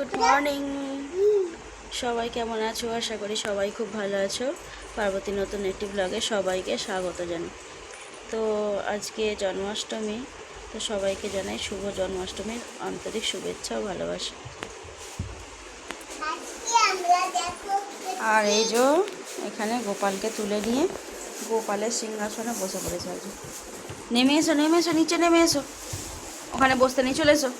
Good morning সবাই কেমন আছো? আশা করি সবাই খুব ভালো আছো। পার্বতী নতুন একটি ব্লগে সবাইকে স্বাগত জানাই। তো আজকে জন্মাষ্টমী, তো সবাইকে জানাই শুভ জন্মাষ্টমীর আন্তরিক শুভেচ্ছা ও ভালোবাসা। আর এই যে এখানে গোপালকে তুলে নিয়ে গোপালের সিংহাসনে বসে পড়েছে আজ। নেমে এসো নেমে এসো, নিচে নেমে এসো। ওখানে বসতে নিয়ে চলে এসো।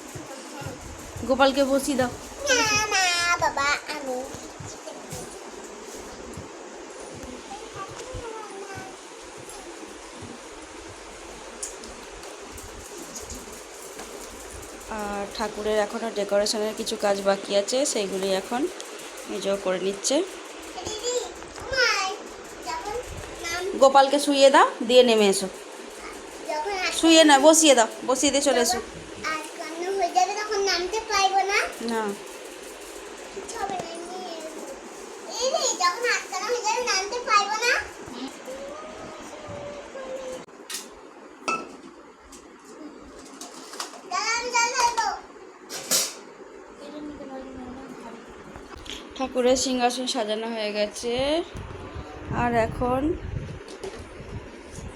গোপালকে বসিয়ে দাও। না না বাবা আমি আর ঠাকুরের এখনও ডেকোরেশনের কিছু কাজ বাকি আছে সেইগুলি এখন নিজেও করে নিচ্ছে। গোপালকে শুয়ে দাও দিয়ে নেমে এসো। শুইয়ে না বসিয়ে দাও বসিয়ে দিয়ে চলে এসো আর কান্না হয়ে যাবে তখন নামতে পারব না না কিছু হবে না নিয়ে এই রে যখন আটকানো হয়ে যাবে নামতে পারব না দাঁড়া, আমি জল ঢালবো। ঠাকুরের সিংহাসন সাজানো হয়ে গেছে। আর এখন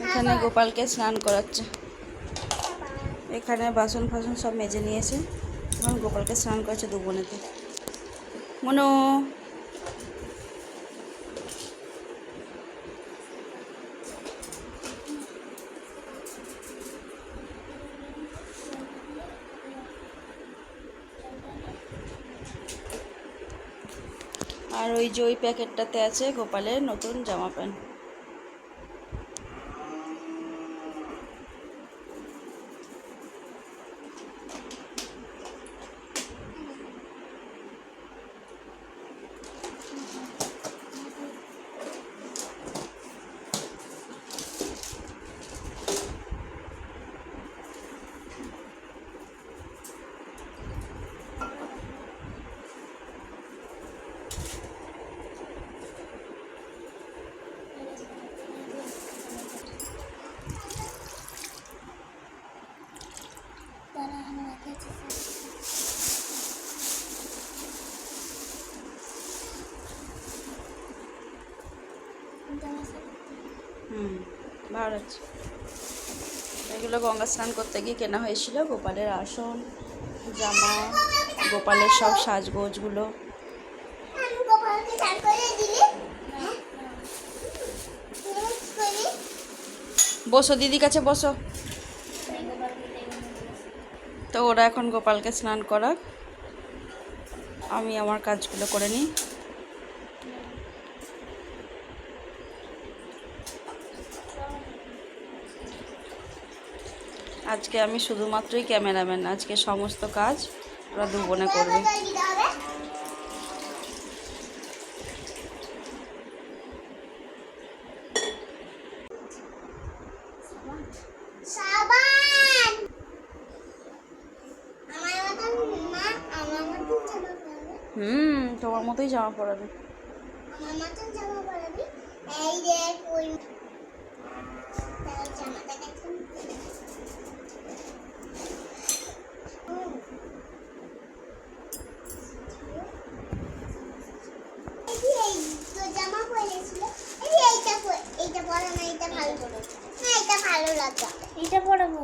এখানে গোপালকে স্নান করাচ্ছে। এখানে বাসন ফাসন সব মেজে নিয়েছে। এখন গোপালকে স্নান করাচ্ছে দু বোনেতে মনো আর ওই যে ওই প্যাকেটটাতে আছে গোপালের নতুন জামা প্যান্ট। হুম ভালো আছে এগুলো গঙ্গা স্নান করতে গিয়ে কেনা হয়েছিল। গোপালের আসন, জামা, গোপালের সব সাজগোজগুলো। বসো দিদি কাছে বসো। তো ওরা এখন গোপালকে স্নান করাক। আমি আমার কাজগুলো করে নিই। আজকে আমি শুধুমাত্রই ক্যামেরাম্যান আজকে সমস্ত কাজ ওরা দু বোনে করবে হুম তোমার মতোই জামা পরাবে। আমার মতন জামা পরাবি? এই দেখ ওই তার জামাটা দেখুন হুম। এই যে এই তোর জামা পরেছিল এই যে এইটা পর- এইটা পরা না এটা এটা ভালো লাগে এটা পড়াবো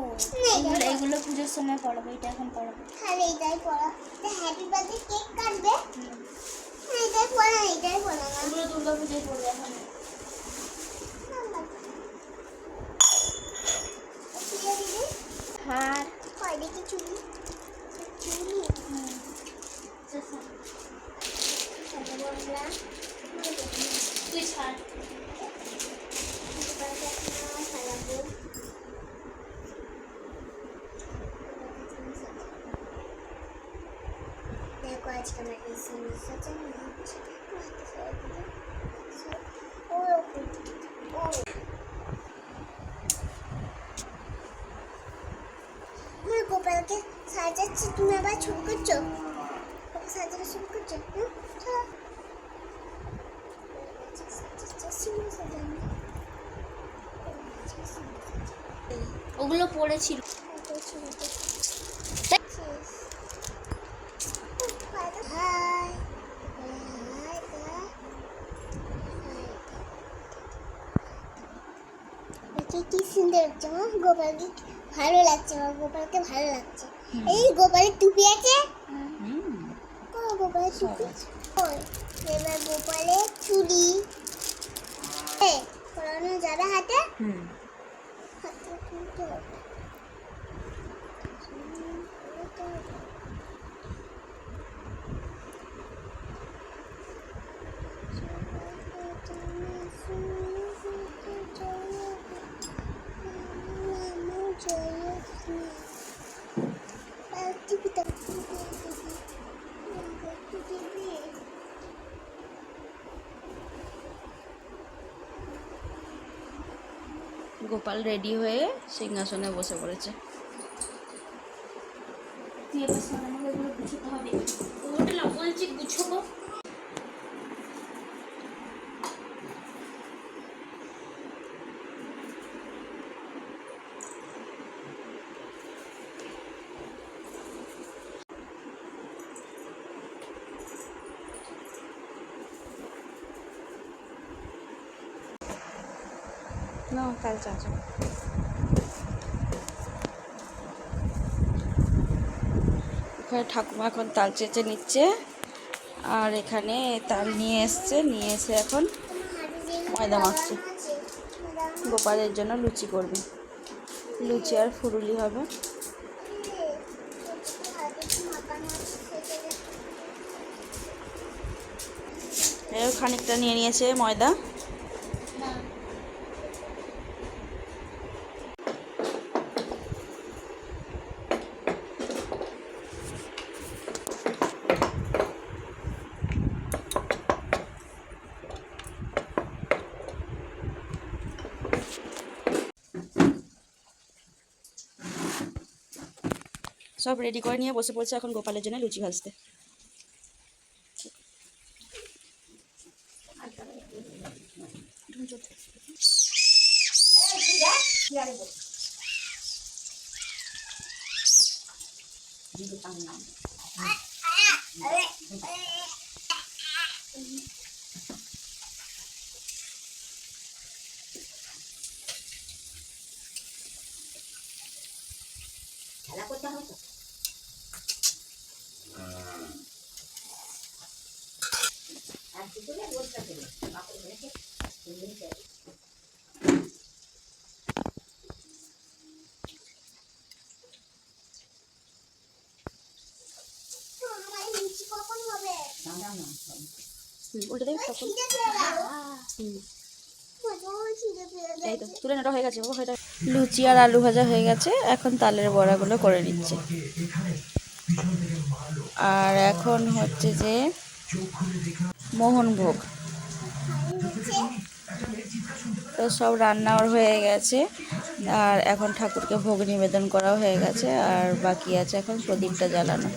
এগুলো এগুলো পুজোর সময় পড়াবো এটা এখন পড়াবো। তাহলে এইটাই পরা হ্যাপি বার্থডে কেক কাটবে? না এগুলো দুর্গা পুজোয় পড়বে এখন। হার। বললা তুই ছাড় দেখো আজকে আমার এই সিরিজ ও আমার গোপালকে সাজাচ্ছি তুমি আবার শুরু করছ? সাজানো শুরু করছ? হুম? ওগুলো পড়েছিল। কি সুন্দর লাগছে আমার গোপালকে ভালো লাগছে আমার গোপালকে ভালো লাগছে এই গোপালের টুপি আছে? গোপালের টুপি? এবার গোপালের চুড়ি। এ পরানো যাবে হাতে? হুম। গোপাল রেডি হয়ে সিংহাসনে বসে পড়েছে। গুছোতে হবে। ওটা বলছি গুছোবো। না তাল চাচা এখানে ঠাকুমা এখন তাল চেঁচে নিচ্ছে। আর এখানে তাল নিয়ে এসছে, নিয়ে এসে এখন ময়দা মাখছে। গোপালের জন্য লুচি করবে। লুচি আর ফুরুলি হবে। খানিকটা নিয়ে নিয়েছে ময়দা। সব রেডি করে নিয়ে বসে পড়ছে এখন গোপালের জন্য লুচি ভাজতে। এই তো তুলে হয়ে গেছে লুচি আর আলু ভাজা হয়ে গেছে এখন তালের বড়াগুলো করে নিচ্ছে আর এখন হচ্ছে যে মোহনভোগ। তো সব রান্নাও হয়ে গেছে। আর এখন ঠাকুরকে ভোগ নিবেদন করাও হয়ে গেছে। আর বাকি আছে এখন প্রদীপটা জ্বালানো।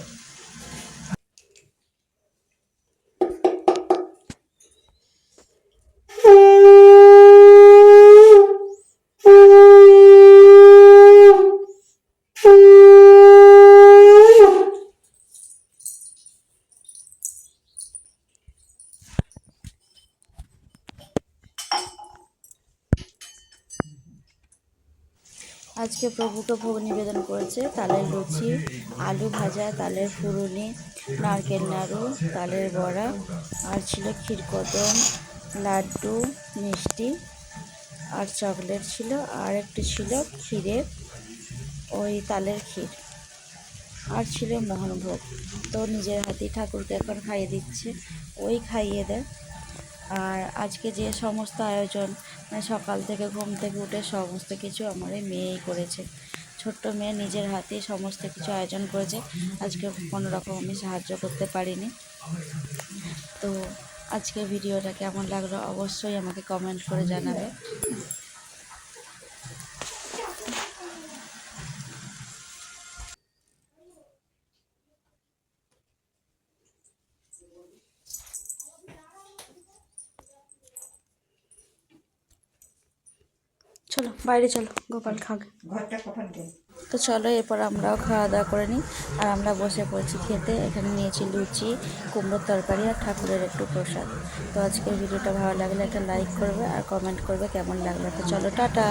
আজকে প্রভুকে ভোগ নিবেদন করেছে। তালের লুচি, আলু ভাজা, তালের ফুরুনি, নারকেল নাড়ু, তালের বড়া, আর ছিল ক্ষীরকদম লাড্ডু, মিষ্টি, আর চকলেট ছিল, আর একটু ছিল ক্ষীরের ওই তালের ক্ষীর, আর ছিল মোহনভোগ। তো নিজের হাতেই ঠাকুরকে এখন খাইয়ে দিচ্ছে। ওই খাইয়ে দেয়। আর আজকে যে সমস্ত আয়োজন মানে সকাল থেকে ঘুম থেকে উঠে সমস্ত কিছু আমার এই মেয়েই করেছে। ছোট্ট মেয়ে নিজের হাতেই সমস্ত কিছু আয়োজন করেছে। আজকে কোনো রকম আমি সাহায্য করতে পারিনি। তো আজকে ভিডিওটা কেমন লাগল অবশ্যই আমাকে কমেন্ট করে জানাবে। চলো বাইরে চলো গোপাল খাগ তো চলো এরপর আমরাও খাওয়া দাওয়া করে নিই। আর আমরা বসে পড়েছি খেতে এখানে নিয়েছি লুচি কুমড়োর তরকারি আর ঠাকুরের একটু প্রসাদ। তো আজকের ভিডিওটা ভালো লাগলে একটা লাইক করবে আর কমেন্ট করবে কেমন লাগল। তো চলো টাটা!